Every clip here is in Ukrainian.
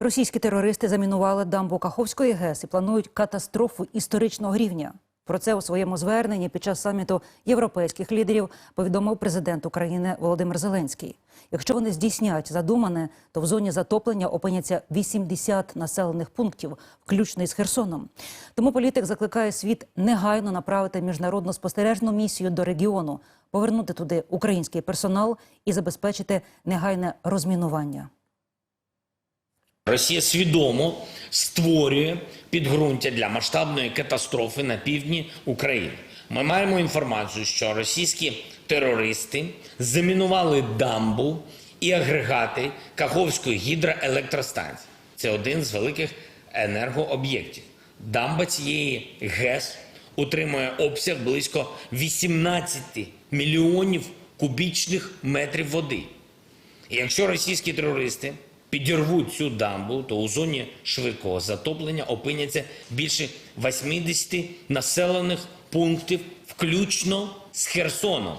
Російські терористи замінували дамбу Каховської ГЕС і планують катастрофу історичного рівня. Про це у своєму зверненні під час саміту європейських лідерів повідомив президент України Володимир Зеленський. Якщо вони здійснять задумане, то в зоні затоплення опиняться 80 населених пунктів, включно із Херсоном. Тому політик закликає світ негайно направити міжнародну спостережну місію до регіону, повернути туди український персонал і забезпечити негайне розмінування. Росія свідомо створює підґрунтя для масштабної катастрофи на півдні України. Ми маємо інформацію, що російські терористи замінували дамбу і агрегати Каховської гідроелектростанції. Це один з великих енергооб'єктів. Дамба цієї ГЕС утримує обсяг близько 18 мільйонів кубічних метрів води. І якщо російські терористи підірвуть цю дамбу, то у зоні швидкого затоплення опиняться більше 80 населених пунктів, включно з Херсоном.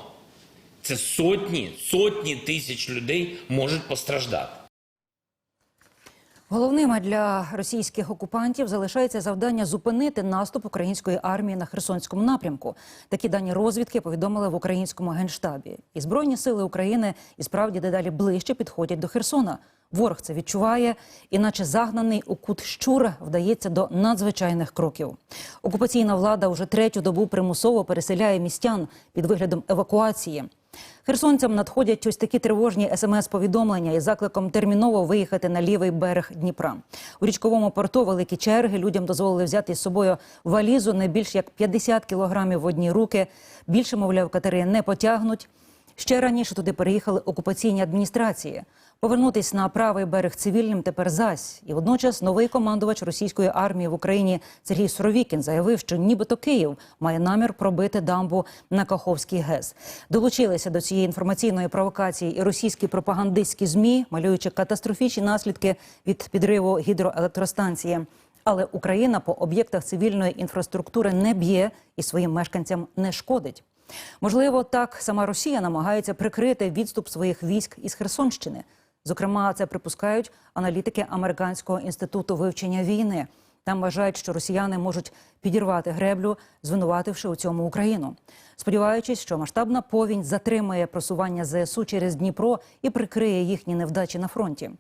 Це сотні, сотні тисяч людей можуть постраждати. Головним для російських окупантів залишається завдання зупинити наступ української армії на Херсонському напрямку. Такі дані розвідки повідомили в українському генштабі. І збройні сили України і справді дедалі ближче підходять до Херсона. Ворог це відчуває, іначе загнаний у кут щур вдається до надзвичайних кроків. Окупаційна влада вже третю добу примусово переселяє містян під виглядом евакуації. Херсонцям надходять ось такі тривожні смс-повідомлення із закликом терміново виїхати на лівий берег Дніпра. У річковому порту великі черги людям дозволили взяти з собою валізу не більш як 50 кілограмів в одні руки. Більше, мовляв, катери не потягнуть. Ще раніше туди переїхали окупаційні адміністрації. Повернутись на правий берег цивільним тепер зась. І водночас новий командувач російської армії в Україні Сергій Суровікін заявив, що нібито Київ має намір пробити дамбу на Каховський ГЕС. Долучилися до цієї інформаційної провокації і російські пропагандистські змі, малюючи катастрофічні наслідки від підриву гідроелектростанції. Але Україна по об'єктах цивільної інфраструктури не б'є і своїм мешканцям не шкодить. Можливо, так сама Росія намагається прикрити відступ своїх військ із Херсонщини. Зокрема, це припускають аналітики Американського інституту вивчення війни. Там вважають, що росіяни можуть підірвати греблю, звинувативши у цьому Україну, сподіваючись, що масштабна повінь затримає просування ЗСУ через Дніпро і прикриє їхні невдачі на фронті.